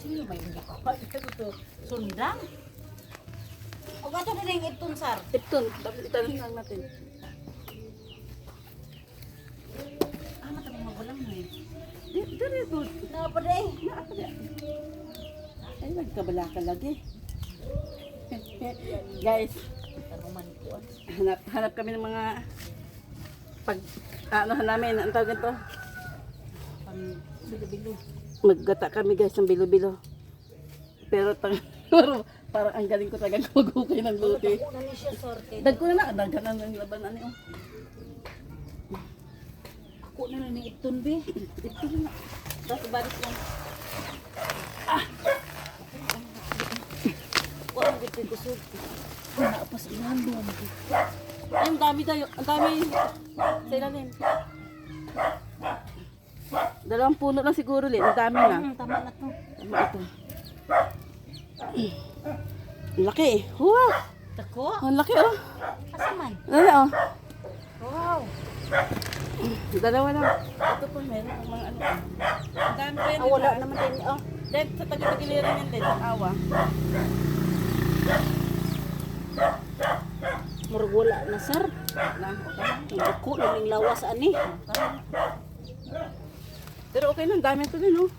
Sino may hindi ko? Ito sundang. O gato na yung itun, sir. Ipton, itanong lang natin. Ah, mata mo magulang mo eh. Di, di, good. Napada eh. Ay, nagkabala ka lagi. Guys, ko. hanap, hanap kami ng mga pag, ano namin, ang tawag ito? Bilo-bilo. Maggata kami guys ng bilo-bilo. Pero tang, parang ang galing ko talaga magukay ng luti. Ako na ko na daghan na ng laban ano. Ako na na ni itun, be. Ito na. Tapos balis lang. Ako ang gito kusog. Naapas inandong. Ay, ang dami tayo. Ang dami. Sa ilalim. Dalawang puno lang siguro, Lin. Ang dami na. Hmm, tama na to. Tama ito. Ang laki eh. Wow! Tako? Ang laki oh. Asa man? Ano oh. Wow. Dalawa lang. Ito po, meron pang mga ano. Ang dami pa yan. Ah, wala naman din. Oh. Dahil sa taga-tagiliran yan din, ang awa. Murag wala na, sir. Na. Ang dako na ning lawas ani. Pero okay lang, dami ito din oh.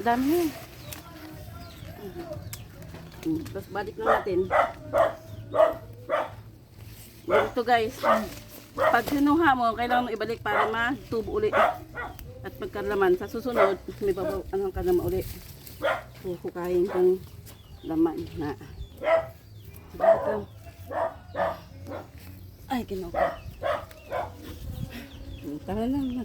Dami yun. Hmm, Tapos balik na natin. Ganito guys. Pag sinuha mo, kailangan mo ibalik para matubo uli. At pagkalaman, sa susunod, may babaw, ano ka naman uli. Huhukayin kong laman na. Dito. Ay, kinuha. Tara lang.